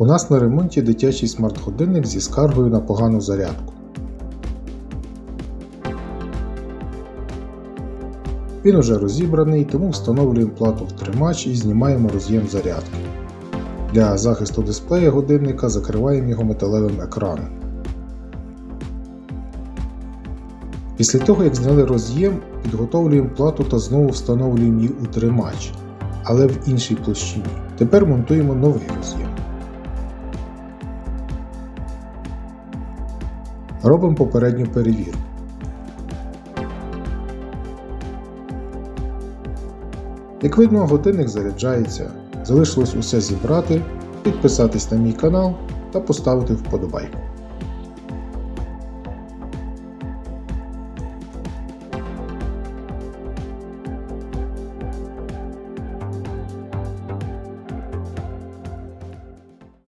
У нас на ремонті дитячий смарт-годинник зі скаргою на погану зарядку. Він уже розібраний, тому встановлюємо плату в тримач і знімаємо роз'єм зарядки. Для захисту дисплея годинника закриваємо його металевим екраном. Після того, як зняли роз'єм, підготовлюємо плату та знову встановлюємо її у тримач, але в іншій площині. Тепер монтуємо новий роз'єм. Робимо попередню перевірку. Як видно, годинник заряджається. Залишилось усе зібрати, підписатись на мій канал та поставити вподобайку.